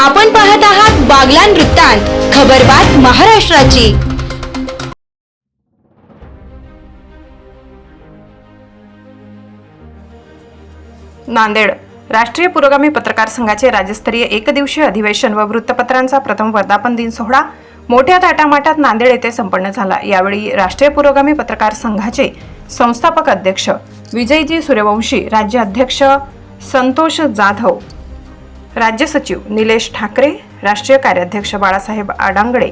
आपण पाहत आहात बागलान वृत्तांत खबरबात महाराष्ट्राची. नांदेड राष्ट्रीय पुरोगामी पत्रकार संघाचे राज्यस्तरीय एकदिवसीय अधिवेशन व वृत्तपत्रांचा प्रथम वर्धापन दिन सोहळा मोठ्या ताटामाटात नांदेड येथे संपन्न झाला. यावेळी राष्ट्रीय पुरोगामी पत्रकार संघाचे संस्थापक अध्यक्ष विजयजी सूर्यवंशी राज्य अध्यक्ष संतोष जाधव राज्य सचिव निलेश ठाकरे राष्ट्रीय कार्याध्यक्ष बाळासाहेब आडांगडे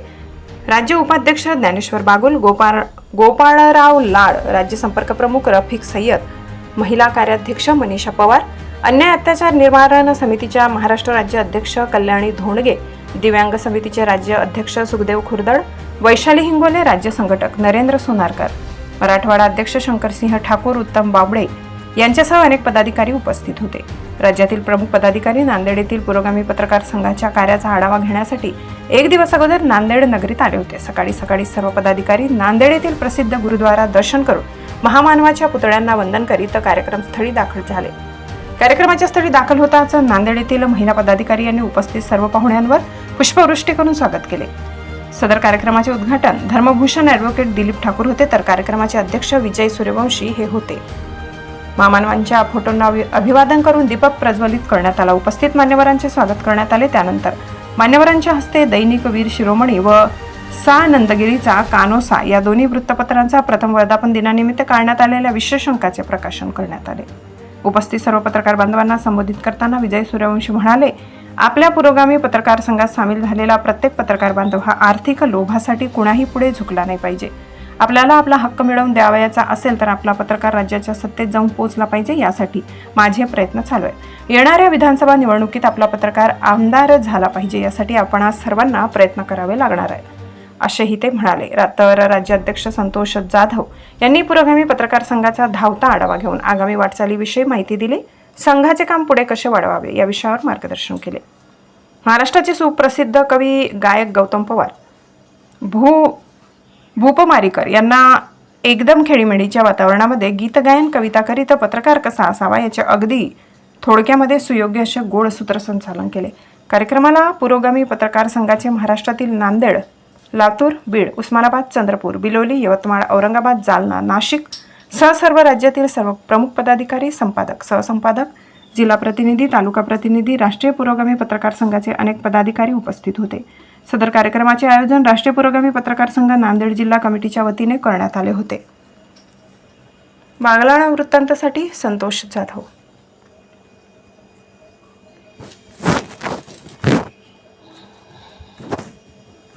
राज्य उपाध्यक्ष ज्ञानेश्वर बागुल गोपाळ गोपाळराव लाड राज्य संपर्क प्रमुख रफिक सय्यद महिला कार्याध्यक्ष मनीषा पवार अन्याय अत्याचार निवारण समितीच्या महाराष्ट्र राज्य अध्यक्ष कल्याणी धोंडगे दिव्यांग समितीचे राज्य अध्यक्ष सुखदेव खुर्दड वैशाली हिंगोले राज्य संघटक नरेंद्र सोनारकर मराठवाडा अध्यक्ष शंकरसिंह ठाकूर उत्तम बाबडे यांच्यासह अनेक पदाधिकारी उपस्थित होते. राज्यातील प्रमुख पदाधिकारी नांदेड येथील पुरोगामी पत्रकार संघाच्या कार्याचा आढावा घेण्यासाठी एक दिवस अगोदर नांदेड नगरीत आले होते. सकाळी सकाळी सर्व पदाधिकारी नांदेड येथील प्रसिद्ध गुरुद्वारा दर्शन करून महामानवाच्या पुतळ्यांना वंदन करीत कार्यक्रम स्थळी दाखल झाले. कार्यक्रमाच्या स्थळी दाखल होताच नांदेड येथील महिला पदाधिकारी यांनी उपस्थित सर्व पाहुण्यांवर पुष्पवृष्टी करून स्वागत केले. सदर कार्यक्रमाचे उद्घाटन धर्मभूषण ॲडव्होकेट दिलीप ठाकूर होते. तर कार्यक्रमाचे अध्यक्ष विजय सूर्यवंशी हे होते. मामानवांच्या फोटोंना अभिवादन करून दीपक प्रज्वलित करण्यात आला. उपस्थित मान्यवरांचे स्वागत करण्यात आले त्यानंतर. मान्यवरांच्या हस्ते दैनिक वीर शिरोमणी व सा नंदगिरीचा कानोसा या दोन्ही वृत्तपत्रांचा प्रथम वर्धापन दिनानिमित्त काढण्यात आलेल्या विश्वशंकाचे प्रकाशन करण्यात आले. उपस्थित सर्व पत्रकार बांधवांना संबोधित करताना विजय सूर्यवंशी म्हणाले आपल्या पुरोगामी पत्रकार संघात सामील झालेला प्रत्येक पत्रकार बांधव हा आर्थिक लोभासाठी कुणाही पुढे झुकला नाही पाहिजे. आपल्याला आपला हक्क मिळवून द्यावयाचा असेल तर आपला पत्रकार राज्याच्या सत्तेत जाऊन पोहोचला पाहिजे यासाठी माझे प्रयत्न चालू आहेत. येणाऱ्या विधानसभा निवडणुकीत आपला पत्रकार आमदार झाला पाहिजे यासाठी आपण आज सर्वांना प्रयत्न करावे लागणार आहे. असेही ते म्हणाले. तर राज्याध्यक्ष संतोष जाधव यांनी पुरोगामी पत्रकार संघाचा धावता आढावा घेऊन आगामी वाटचालीविषयी माहिती दिली. संघाचे काम पुढे कसे वाढवावे या विषयावर मार्गदर्शन केले. महाराष्ट्राचे सुप्रसिद्ध कवी गायक गौतम पवार. भू भूपमारीकर यांना एकदम खेळीमेळीच्या वातावरणामध्ये गीतगायन कविता करीत पत्रकार कसा असावा याचे अगदी थोडक्यामध्ये सुयोग्य असे गोड सूत्रसंचालन केले. कार्यक्रमाला पुरोगामी पत्रकार संघाचे महाराष्ट्रातील नांदेड लातूर बीड उस्मानाबाद चंद्रपूर बिलोली यवतमाळ औरंगाबाद जालना नाशिक सह सर्व राज्यातील सर्व प्रमुख पदाधिकारी संपादक सहसंपादक जिल्हा प्रतिनिधी तालुका प्रतिनिधी राष्ट्रीय पुरोगामी पत्रकार संघाचे अनेक पदाधिकारी उपस्थित होते. सदर कार्यक्रमाचे आयोजन राष्ट्रीय पुरोगामी पत्रकार संघ नांदेड जिल्हा कमिटीच्या वतीने करण्यात आले होते. बागलाणा वृत्तांतासाठी संतोष जाधव.